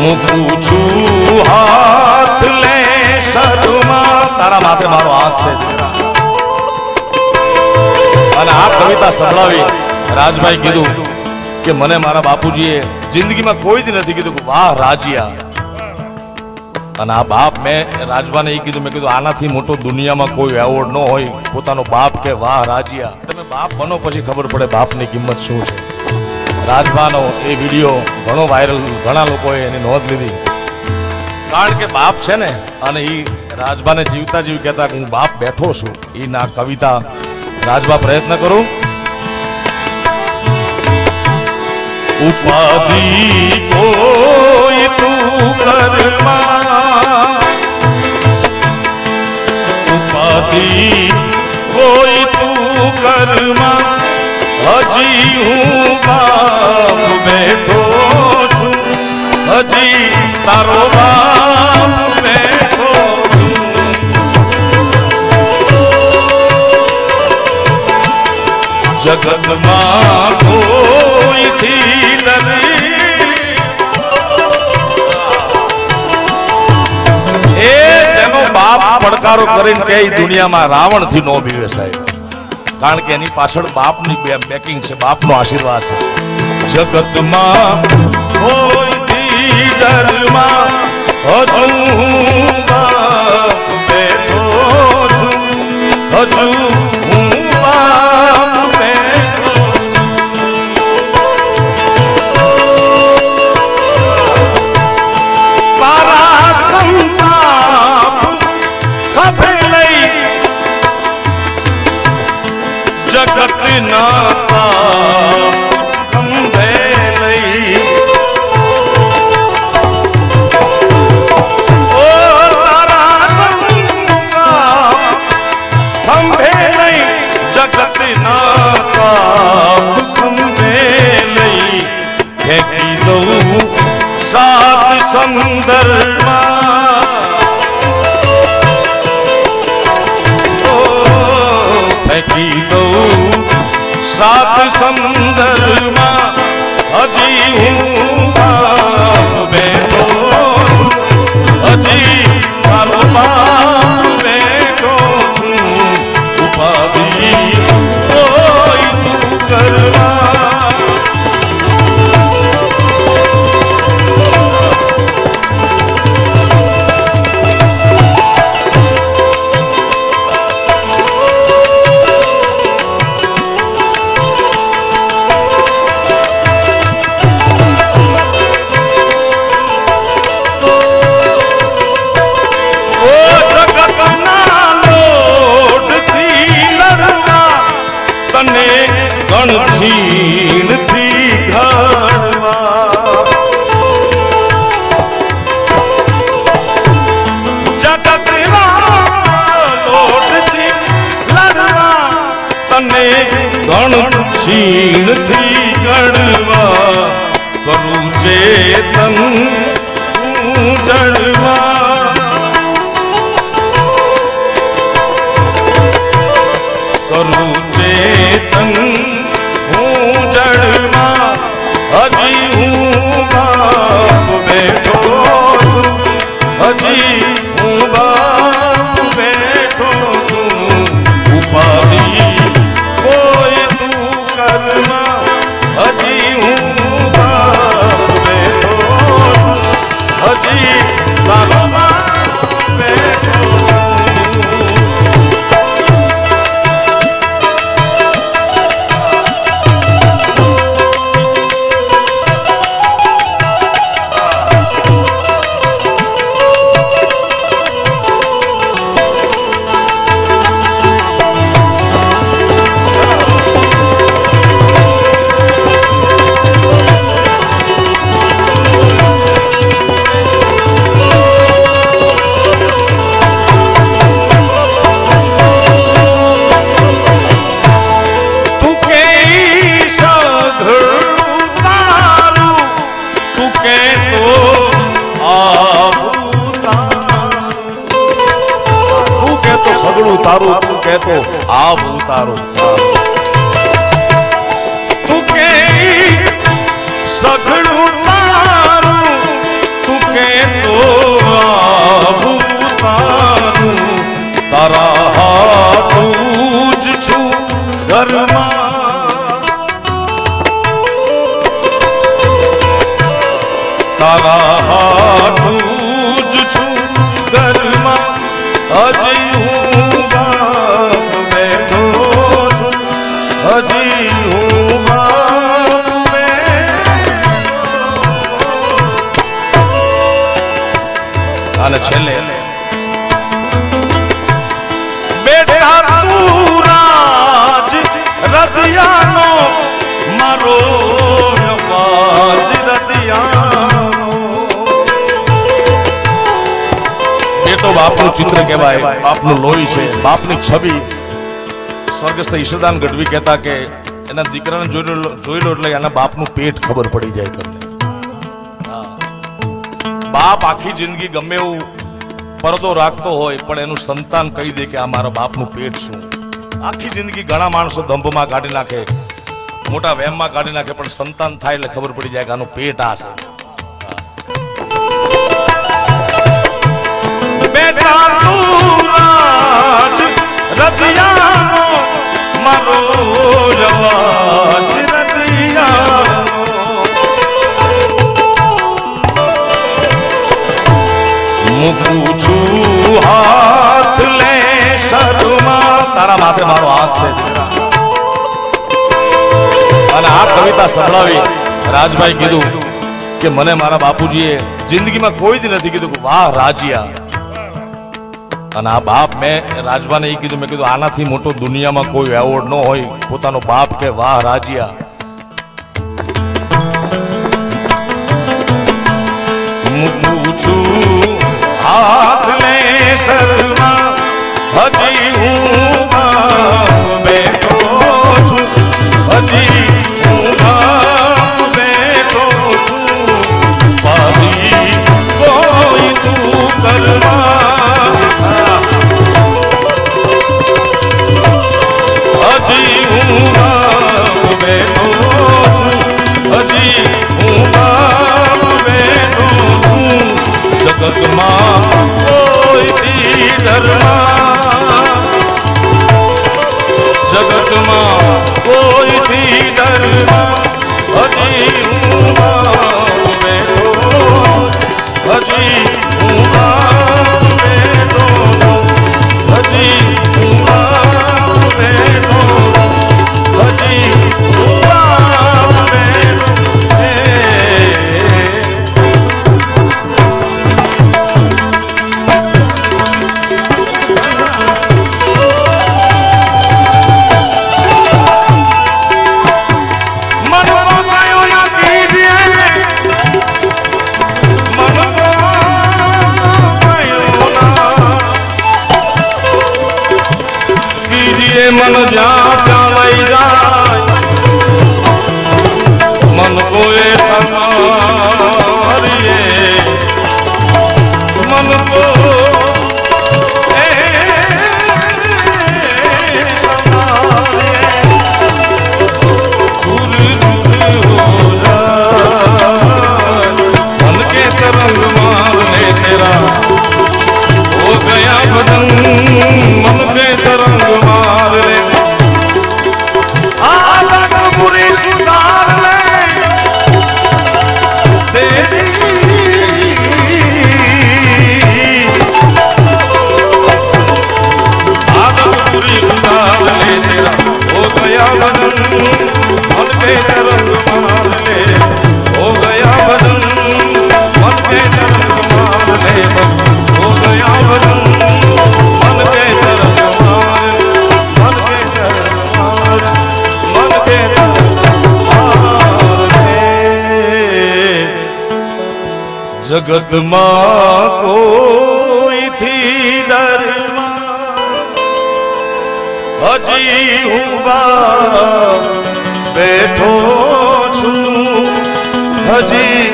મૂકું છું હાથ લે સદમાં તારા માથે મારો હાથ છે. અને આ કવિતા સંભળાવી રાજભાઈ કીધું કે મને મારા બાપુજીએ જિંદગીમાં કોઈ જ નથી કીધું કે વાહ રાજિયા. અને આ બાપ મેં રાજભાને એ કીધું, મેં કીધું, આનાથી મોટો દુનિયામાં કોઈ એવોર્ડ ન હોય. પોતાનો બાપ કે વાહ રાજિયા. તમે બાપ બનો પછી ખબર પડે બાપની કિંમત શું છે. રાજભાનો એ વીડિયો ઘણો વાયરલ ઘણા લોકોએ એની નોંધ લીધી. કારણ કે બાપ છે ને, અને એ રાજભાને જીવતા જીવ કહેતા હું બાપ બેઠો છું એ ના કવિતા. રાજભા, પ્રયત્ન કરું. ઉપાધિ કોઈ તું ઉપાધિ કોઈ તું કરમાં હજી હું તારો બાપ બેઠો જગતમાં એ જેનો બાપ પડકારો કરીને કે દુનિયામાં રાવણથી નો બીવે કારણ કે એની પાછળ બાપની બેકિંગ છે બાપનો આશીર્વાદ છે જગતમાં ડરમાં હજુ હું બાપ બેઠો છું હજુ ટેકો આપ ઉતારો. તારા હાથું જ છું ઘરમાં. તારા હાથું છું ઘરમાં. ચિત્ર કહેવાય, બાપનું લોહી છે, બાપની છબી. સ્વર્ગસ્થ ઈશ્વરદાન ગઢવી કહેતા કે એના દીકરાને જોઈ લો એટલે એના બાપનું પેટ ખબર પડી જાય તમને. બાપ આખી જિંદગી ગમે એવું પરદો રાખતો હોય, પણ એનું સંતાન કહી દે કે આ મારા બાપનું પેટ શું. આખી જિંદગી ઘણા માણસો ધંભમાં કાઢી નાખે, મોટા વેમમાં કાઢી નાખે, પણ સંતાન થાય એટલે ખબર પડી જાય કે આનું પેટ આ છે. મૂકું છું તારા માથે મારો હાથ છે અને આ કવિતા સંભળાવી રાજભાઈ કીધું કે મને મારા બાપુજીએ જિંદગીમાં કોઈ દી નથી કીધું કે વાહ, રાજીયા. અને આ બાપ મેં રાજવાને એ કીધું, મેં કીધું, આનાથી મોટો દુનિયામાં કોઈ એવોર્ડ ન હોય, પોતાનો બાપ કે વાહ રાજીયા. મૂકું છું હાથ લે શર્મા હજી હું જગતમાં કોઈથી હજી હું બેઠો છું હજી